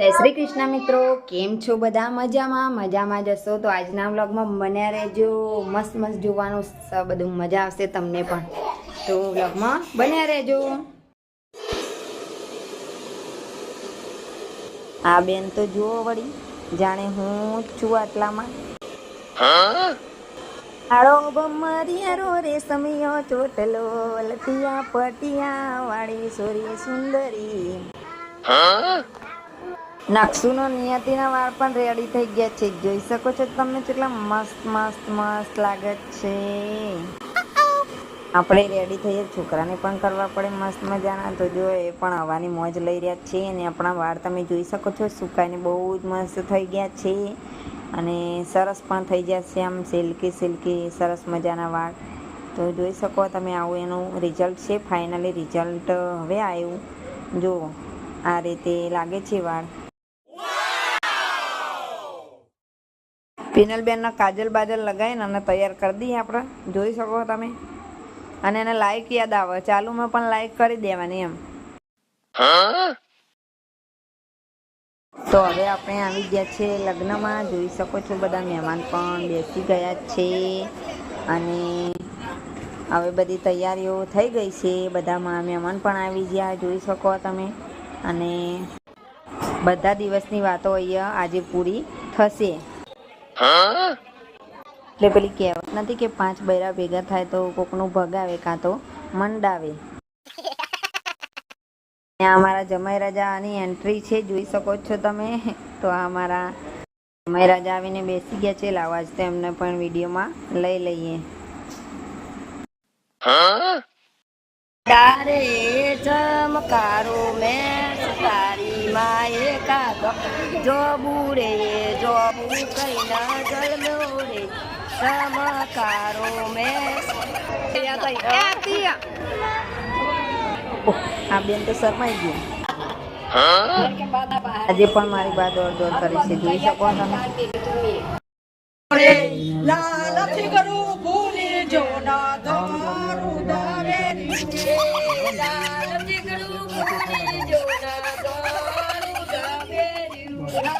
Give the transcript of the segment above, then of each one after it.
જય શ્રી કૃષ્ણ મિત્રો, કેમ છો બધા? મજામાં? મજામાં જશો? તો આજના વ્લોગમાં બન્યા રહેજો. મસ્ત મસ્ત જોવાનું બધું મજા આવશે તમને પણ. તો વ્લોગમાં બન્યા રહેજો. આ બેન તો જુઓ વળી, જાણે હું છું આટલામાં. આળો બમરિયારો રેશમિયો ચોટલો લતિયા પટિયા વાળી સોરી સુંદરી. નકશુનો નિયતિના વાળ પણ રેડી થઈ ગયા છે. જોઈ શકો છો તમે કેટલા મસ્ત મસ્ત મસ્ત લાગે છે. આપણે રેડી થઈએ, છોકરાને પણ કરવા પડે મસ્ત મજાના. તો જો, એ પણ હવાની મોજ લઈ રહ્યા છે અને આપણા વાળ તમે જોઈ શકો છો, સુકાઈને બહુ જ મસ્ત થઈ ગયા છે. અને સરસ પણ થઈ ગયા છે આમ સિલ્કી સિલ્કી, સરસ મજાના વાળ. તો જોઈ શકો તમે આવું એનું રિઝલ્ટ છે. ફાઇનલી રિઝલ્ટ હવે આવ્યું. જો, આ રીતે લાગે છે વાળ. પિનલબેનના કાજલ બાજલ લગાવીને અને તૈયાર કરી દઈએ આપણે. જોઈ શકો તમે. અને એને લાઈક યાદ આવે. ચાલુમાં પણ લાઈક કરી દેવાની એમ. તો હવે આપણે આવી ગયા છે લગ્નમાં. જોઈ શકો છો બધા મહેમાન પણ બેસી ગયા છે. અને હવે બધી તૈયારીઓ થઈ ગઈ છે. બધામાં મહેમાન પણ આવી ગયા. જોઈ શકો તમે. અને બધા દિવસની વાતો અહીંયા આજે પૂરી થશે. એટલે પેલી કહેવત નથી કે પાંચ બૈરા ભેગા થાય તો કોકનું ભગાવે કાં તો મંડાવે અમારા જમાઈ રાજાની એન્ટ્રી છે જોઈ શકો છો તમે. તો આ અમારા જમાઈ રાજા આવીને બેસી ગયા છે લાવા જ તેમને પણ વિડીયોમાં લઈ લઈએ. તારે ચમકારો મેં તારી માએ કાગો જો બુડે જો કઈ ના જલમો રે ચમકારો મેં આ બેન તો શરમાઈ ગયું. આજે પણ મારી બા દોડ દોડ કરી છે જોઈ શકો તમે. કરું ભૂલી જો ના દારૂ દારે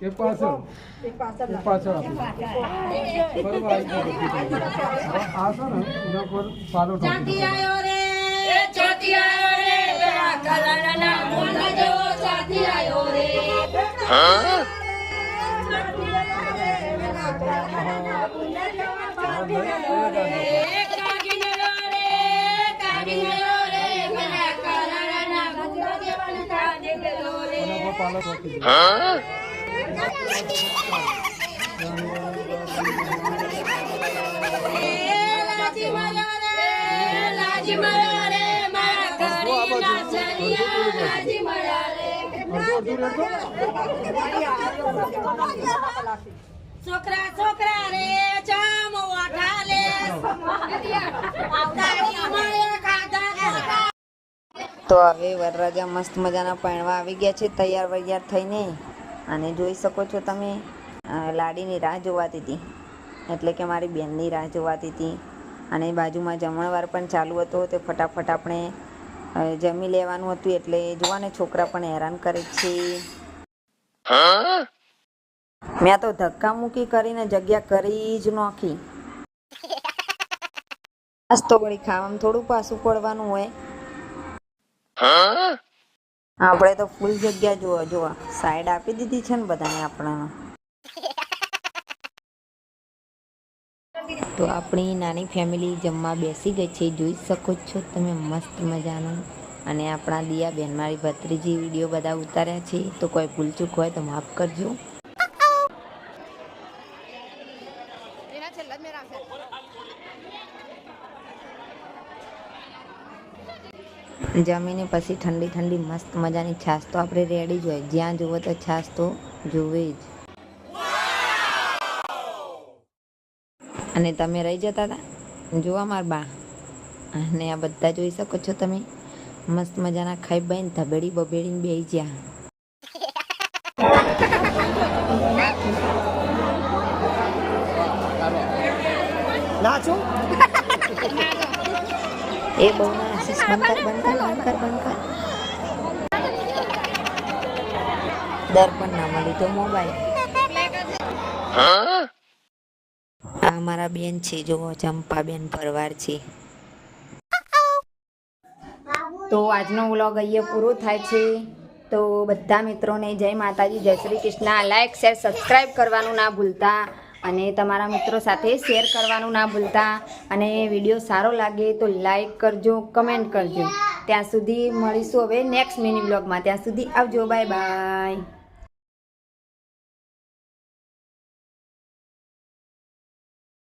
લાલચની લાઈટા કાળો લાડો મારા જોવો છે. કાળો સાકા ધોળો સો લાડો મારા જોવો છે. કાળો સાકા ધોળો સો લાડો મારા જોવો છે. એ પાછળ એ પાછળ આપો. બરોબર, આવી ગયો બધું. હવે આ છે ને એના પર પાલો ઢોકી દો. એના પર પાલો ઢોકી દો. છોકરા છોકરા રે, ચામ તારી તો હવે વરરાજા મસ્ત મજાના પાણવા આવી ગયા છે, તૈયાર વૈયાર થઈને. અને જોઈ શકો છો તમે લાડીની રાહ જોવાતી હતી. એટલે કે મારી બેનની રાહ જોવાતી હતી. અને બાજુમાં જમણવાર પણ ચાલુ હતો તે ફટાફટ આપણે જમી લેવાનું હતું. એટલે જોવાને છોકરા પણ હેરાન કરે છે. મેં તો ધક્કા મૂકી કરીને જગ્યા કરી જ નોખી. આજ તો વળી ખાવામાં થોડું પાછું પડવાનું હોય. આપણે તો ફૂલ જગ્યા જોવા જોવા સાઈડ આપી દીધી છે ને બધાને આપણને. તો આપણી નાની ફેમિલી જમવા બેસી ગઈ છે, જોઈ શકો છો તમે મસ્ત મજાનું. અને આપણા દિયા બેન મારી ભત્રીજી વીડિયો બધા ઉતાર્યા છે, તો કોઈ ભૂલચૂક હોય તો માફ કરજો. જમીને પછી ઠંડી ઠંડી મસ્ત મજાની છાશ તો આપણે રેડી જ હોય. જ્યાં જુઓ તો છાશ તો જુએ જ. અને તમે રહી જતા હતા? જોવા માર બા. અને આ બધા જોઈ શકો છો તમે. મસ્ત મજાના ખાઈ બાઈને ધબેડી બબેડીને બેસી જ્યાં. નાચું? એ બહુ આશીષ બંધ કર બંધ કર બંધ કર બંધ કર મોબાઈલ આ મારા બેન છે જો ચંપાબેન પરવાર છે તો આજનો વ્લોગ અહીંયા પૂરો થાય છે. તો બધા મિત્રોને જય માતાજી, જય Shri Krishna. Like share subscribe કરવાનું ના ભૂલતા. અને તમારા મિત્રો સાથે શેર કરવાનું ના ભૂલતા અને વીડિયો સારો લાગે તો લાઈક કરજો, કમેન્ટ કરજો. ત્યાં સુધી મળીશું હવે નેક્સ્ટ મિની બ્લોગમાં. ત્યાં સુધી આવજો, બાય બાય.